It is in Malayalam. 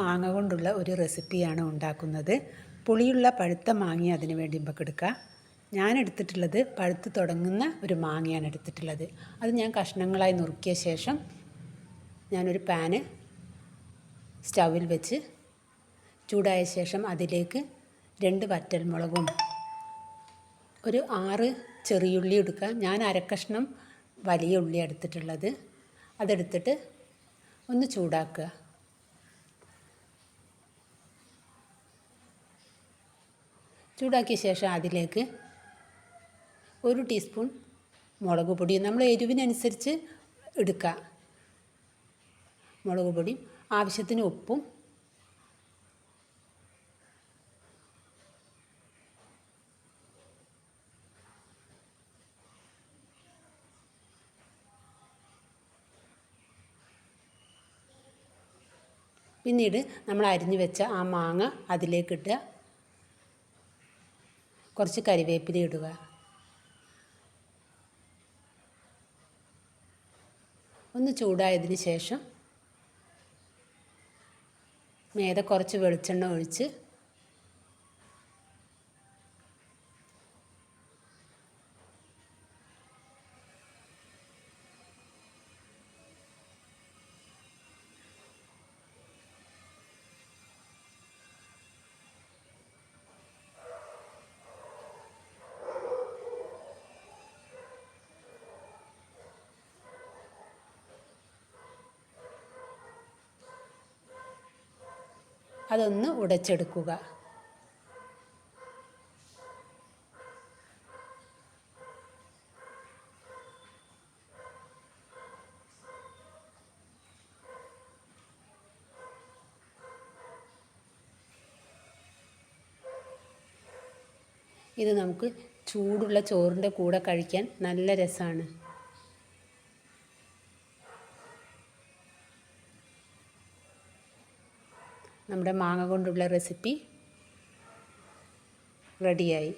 മാങ്ങ കൊണ്ടുള്ള ഒരു റെസിപ്പിയാണ് ഉണ്ടാക്കുന്നത്. പുളിയുള്ള പഴുത്ത മാങ്ങ അതിന് വേണ്ടി നമുക്ക് എടുക്കുക ഞാൻ എടുത്തിട്ടുള്ളത് പഴുത്ത് തുടങ്ങുന്ന ഒരു മാങ്ങയാണ് എടുത്തിട്ടുള്ളത്. അത് ഞാൻ കഷ്ണങ്ങളായി നുറുക്കിയ ശേഷം ഞാനൊരു പാന് സ്റ്റൗവിൽ വെച്ച് ചൂടായ ശേഷം അതിലേക്ക് രണ്ട് വറ്റൽമുളകും ഒരു ആറ് ചെറിയുള്ളി എടുക്കുക ഞാൻ അരക്കഷ്ണം വലിയ ഉള്ളി എടുത്തിട്ടുള്ളത്. അതെടുത്തിട്ട് ഒന്ന് ചൂടാക്കുക. ചൂടാക്കിയ ശേഷം അതിലേക്ക് ഒരു ടീസ്പൂൺ മുളക് പൊടി. നമ്മൾ എരിവിനനുസരിച്ച് എടുക്കുക. മുളക് പൊടിയും ആവശ്യത്തിന് ഉപ്പും പിന്നീട് നമ്മൾ അരിഞ്ഞു വെച്ച ആ മാങ്ങ അതിലേക്കിട്ട് കുറച്ച് കരിവേപ്പില ഇടുക. ഒന്ന് ചൂടായതിന് ശേഷം മേതെ കുറച്ച് വെളിച്ചെണ്ണ ഒഴിച്ച് അതൊന്ന് ഉടച്ചെടുക്കുക. ഇത് നമുക്ക് ചൂടുള്ള ചോറിന്റെ കൂടെ കഴിക്കാൻ നല്ല രസമാണ്. നമ്മുടെ മാങ്ങ കൊണ്ടുള്ള റെസിപ്പി റെഡിയായി.